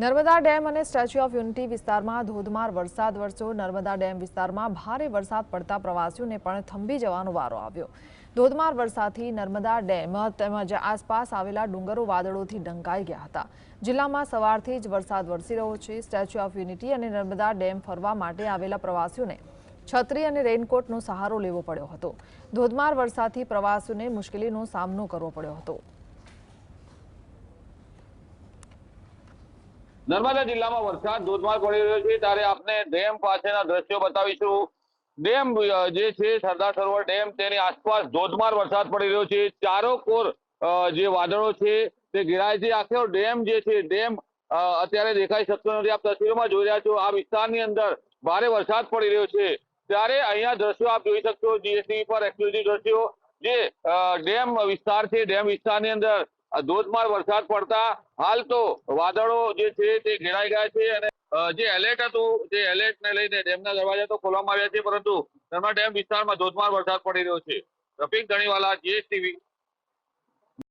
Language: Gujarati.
નર્મદા ડેમ અને સ્ટેચ્યુ ઓફ યુનિટી વિસ્તારમાં ધોધમાર વરસાદ વરસ્યો. નર્મદા ડેમ વિસ્તારમાં ભારે વરસાદ પડતા પ્રવાસીઓને પણ થંભી જવાનો વારો આવ્યો. ધોધમાર વરસાદથી નર્મદા ડેમ તેમજ આસપાસ આવેલા ડુંગરો વાદળોથી ઢંકાઈ ગયા હતા. જિલ્લામાં સવારથી જ વરસાદ વરસી રહ્યો છે. સ્ટેચ્યુ ઓફ યુનિટી અને નર્મદા ડેમ ફરવા માટે આવેલા પ્રવાસીઓને છત્રી અને રેઇનકોટનો સહારો લેવો પડ્યો હતો. ધોધમાર વરસાદથી પ્રવાસીઓને મુશ્કેલીનો સામનો કરવો પડ્યો હતો. નર્મદા જિલ્લામાં વરસાદ ધોધમાર પડી રહ્યો છે. ત્યારે આપને ડેમ પાસેના દ્રશ્યો બતાવીશું. ડેમ જે છે, સરદાર સરોવર ડેમ, તેની આસપાસ ધોધમાર વરસાદ પડી રહ્યો છે. ચારો કોર જે વાદળો છે, તે ઘેરાય છે. આખો ડેમ જે છે, ડેમ અત્યારે દેખાઈ શકતો નથી. આપ તસવીરોમાં જોઈ રહ્યા છો, આ વિસ્તારની અંદર ભારે વરસાદ પડી રહ્યો છે. ત્યારે અહીંયા દ્રશ્યો આપ જોઈ શકશો. જીએસટી પર એક્સક્લુઝિવ દ્રશ્યો, જે ડેમ વિસ્તાર છે, ડેમ વિસ્તારની અંદર ધોધમાર વરસાદ પડતા હાલ તો વાદળો જે છે તે ઘેરાઈ ગયા છે અને જે એલર્ટ હતું તે એલર્ટને લઈને ડેમના દરવાજા તો ખોલવામાં આવ્યા છે, પરંતુ નર્મદા ડેમ વિસ્તારમાં ધોધમાર વરસાદ પડી રહ્યો છે. રફીક ધણીવાલા જીએસટીવી